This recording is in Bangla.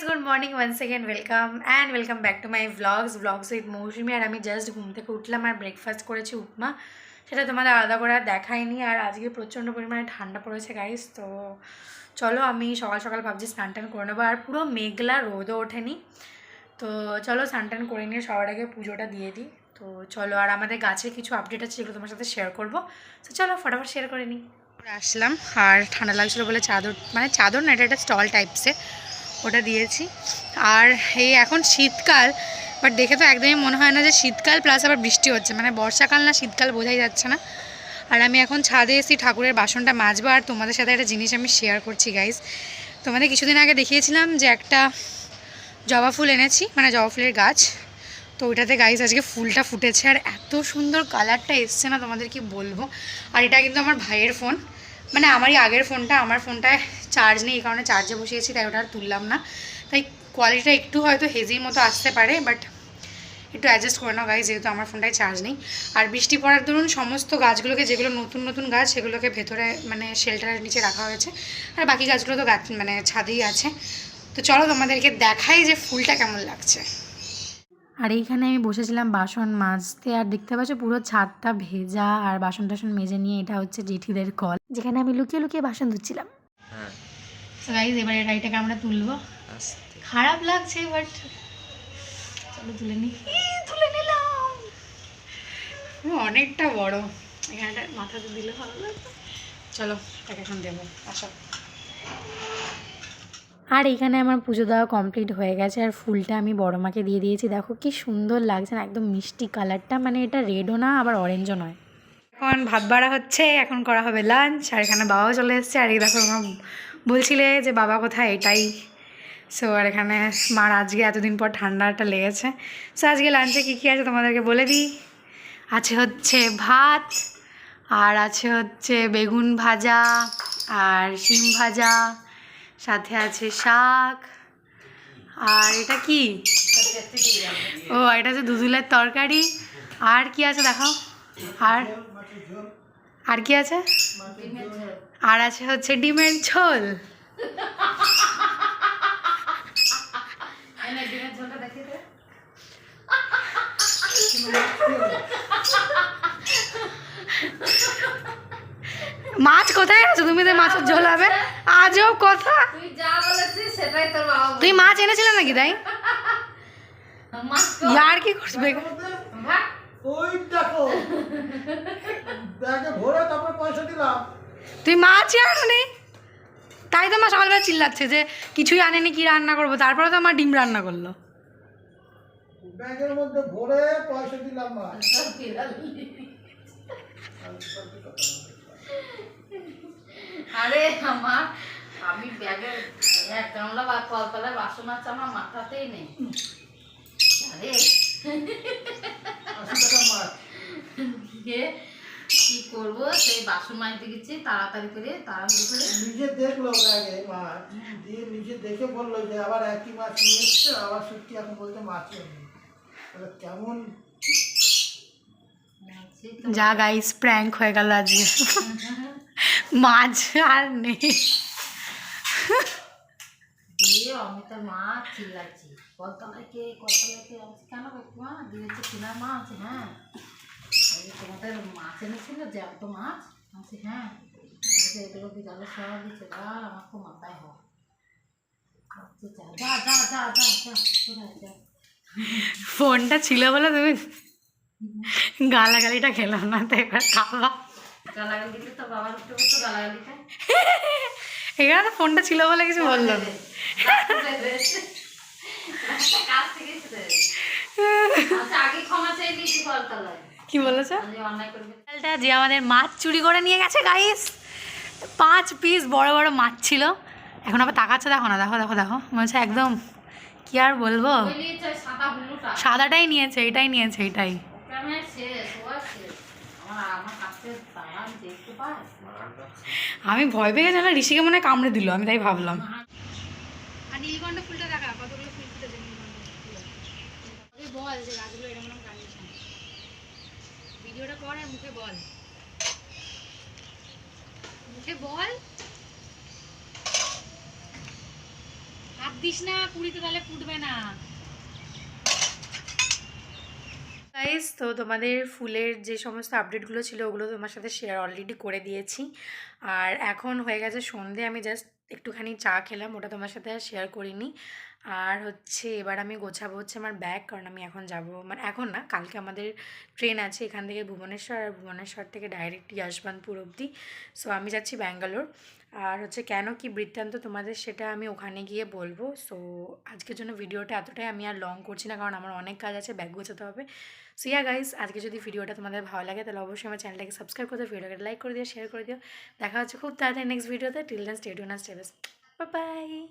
Guys good morning one second welcome and welcome back to my vlogs vlogs with Mousumi আর আমি জাস্ট ঘুম থেকে উঠলাম আর ব্রেকফাস্ট করেছি উপমা। সেটা তোমাদের আলাদা করে আর দেখাইনি আর আজকে প্রচণ্ড পরিমাণে ঠান্ডা পড়েছে গাইজ তো চলো আমি সকাল সকাল ভাবছি স্নান টান করে নেব আর পুরো মেঘলা রোদও ওঠেনি। তো চলো স্নান টান করে নিয়ে সবার আগে পুজোটা দিয়ে দিই। তো চলো আর আমাদের গাছের কিছু আপডেট আছে যেগুলো তোমার সাথে শেয়ার করব। তো চলো ফটাফট শেয়ার করে নিই। আসলাম আর ঠান্ডা লাগছিল বলে চাদর মানে চাদর না, এটা একটা স্টল টাইপসে ওটা দিয়েছি। আর এই এখন শীতকাল বাট দেখে তো একদমই মনে হয় না যে শীতকাল প্লাস আবার বৃষ্টি হচ্ছে। মানে বর্ষাকাল না শীতকাল বোঝাই যাচ্ছে না। আর আমি এখন ছাদে এসেছি ঠাকুরের বাসনটা মাজবো, আর তোমাদের সাথে একটা জিনিস আমি শেয়ার করছি গাইজ তোমাদের কিছুদিন আগে দেখিয়েছিলাম যে একটা জবা ফুল এনেছি মানে জবা ফুলের গাছ। তো ওইটাতে গাইজ আজকে ফুলটা ফুটেছে। আর এত সুন্দর কালারটা এসছে না তোমাদের কি বলব। আর এটা কিন্তু আমার ভাইয়ের ফোন মানে আমারই আগের ফোনটা, আমার ফোনটায় চার্জ নেই, এই কারণে চার্জে বসিয়েছি, তাই ওটা আর তুললাম না। তাই কোয়ালিটিটা একটু হয়তো হেজির মতো আসতে পারে বাট একটু অ্যাডজাস্ট করে নাও গাইজ যেহেতু আমার ফোনটায় চার্জ নেই। আর বৃষ্টি পড়ার দরুন সমস্ত গাছগুলোকে, যেগুলো নতুন নতুন গাছ, সেগুলোকে ভেতরে মানে শেল্টারের নিচে রাখা হয়েছে। আর বাকি গাছগুলো তো গাছ মানে ছাদেই আছে। তো চলো তোমাদেরকে দেখাই যে ফুলটা কেমন লাগছে। আর এইখানে আমি বসেছিলাম বাসন মাজতে আর দেখতে পাচ্ছ পুরো ছাদটা ভেজা আর বাসন টাসন মেজে নিয়ে এটা হচ্ছে জেঠিদের কল যেখানে আমি লুকিয়ে লুকিয়ে বাসন ধুচ্ছিলাম। হ্যাঁ। গাইজ এবার এই গাড়িটাকে আমরা তুলবো। খারাপ লাগছে বাট চলো তুলে নি। তুলে নিলাম। অনেকটা বড়। এখানটা মাথাতে দিলে ভালো লাগবে। চলো তাকে এখন দেবো। আসো। আর এখানে আমার পুজো দেওয়া কমপ্লিট হয়ে গেছে আর ফুলটা আমি বড় মাকে দিয়ে দিয়েছি। দেখো কি সুন্দর লাগছে না, একদম মিষ্টি কালারটা মানে এটা রেডও না, আবার অরেঞ্জও নয়। এখন ভাত বাড়া হচ্ছে, এখন করা হবে লাঞ্চ আর এখানে বাবাও চলে এসছে। আর এই দেখো আমার বলছিলে যে বাবা কোথায়, এটাই। সো আর এখানে মার আজকে এতদিন পর ঠান্ডাটা লেগেছে। সো আজকে লাঞ্চে কী কী আছে তোমাদেরকে বলে দিই? আছে হচ্ছে ভাত, আর আছে হচ্ছে বেগুন ভাজা, আর শিম ভাজা সাথে আছে শাক। আর এটা কি? ও এটা হচ্ছে দুধুলের তরকারি। আর কি আছে দেখাও? আর আর কি আছে? আর আছে হচ্ছে ডিমের ঝোল। আছে মাছের ঝোল হবে। আজও কথা। তুই যা বলেছিস সেটাই তোর বাবা তুই মাছ এনেছিলে নাকি তাই? ইয়ার কি করবে ভাগ। ওই দেখো। ব্যাগে ভরে তারপর পয়সা দিলাম। তুই মাছ আনি তাই তো মা সকালবেলা চিল্লাচ্ছে যে কিছুই আনেনি কি রান্না করব? তারপরে তো আমার ডিম রান্না করল। ব্যাগের মধ্যে ভরে পয়সা দিলাম মা। আরে আমার আমি ব্যাগে এক গামলা বা কলতলায় বাসন আছে আমার মাথাতেই নেই। আরে। দিয়ে কি করব? সেই বাসন মাজতে গেছি তাড়াতাড়ি করে তাড়াতাড়ি করে। নিজে দেখল ব্যাগে মাছ দিয়ে নিজে দেখে বলল যে আবার একই মাছ নিয়ে এসছে আবার সত্যি এখন বলতে মাছ কেমন? যা গাইস প্র্যাঙ্ক হয়ে গেল আজকে। মাছ আর নেই। অমিতার মাছ চিল্লাচ্ছি। কলতলায় কে কলতলায় কে কেন কাকিমা দিয়েছে কিনা মাছ হ্যাঁ। তোমাদের মাছ এনেছিল জ্যান্ত মাছ আমি হ্যাঁ। এগুলো কি সরা দিচ্ছে যা আমার খুব মাথায় যা যা যা যা যা যা ফোনটা ছিল বলে তুমি গালাগালিটা খেলাম না তো এবার খাওয়া। গালাগালি দিলে তো বাবার উঠে বসে গালাগালি খায় এখানে ফোনটা ছিল বলে কিছু বলল। আচ্ছা কি বলেছে? যে আমাদের মাছ চুরি করে নিয়ে গেছে গাইস পাঁচ পিস বড় বড় মাছ ছিল। এখন আবার তাকাচ্ছে দেখো না দেখো দেখো দেখো। মনে হচ্ছে একদম কি আর বলব? সাদাটাই নিয়েছে এটাই নিয়েছে এটাই। আমি ভয় পেয়ে গেছিলাম ঋষিকে মনে কামড়ে দিল, আমি তাই ভাবলাম। আর মুখে বল। মুখে বল। না পুরিতে তাহলে ফুটবে না। গাইস তো তোমাদের ফুলের যে সমস্ত আপডেটগুলো ছিল ওগুলো তোমার সাথে শেয়ার অলরেডি করে দিয়েছি। আর এখন হয়ে গেছে সন্ধে, আমি জাস্ট একটুখানি চা খেলাম, ওটা তোমার সাথে আর শেয়ার করিনি। আর হচ্ছে এবার আমি গোছাবো হচ্ছে আমার ব্যাগ কারণ আমি এখন যাব মানে এখন না, কালকে আমাদের ট্রেন আছে এখান থেকে ভুবনেশ্বর, আর ভুবনেশ্বর থেকে ডাইরেক্ট ইয়াশবানপুর অবধি। সো আমি যাচ্ছি ব্যাঙ্গালোর। আর হচ্ছে কেন কি বৃত্তান্ত তোমাদের সেটা আমি ওখানে গিয়ে বলব। সো আজকের জন্য ভিডিওটা এতটাই, আমি আর লং করছি না, কারণ আমার অনেক কাজ আছে ব্যাগ গোছাতে হবে। সো ইয়া গাইস আজকে যদি ভিডিওটা তোমাদের ভালো লাগে, তাহলে অবশ্যই আমার চ্যানেলটাকে সাবস্ক্রাইব করে দিও ভিডিওটাকে লাইক করে দিও শেয়ার করে দিও। দেখা হচ্ছে খুব তাড়াতাড়ি নেক্সট ভিডিওতে till then stadium this. Bye-bye.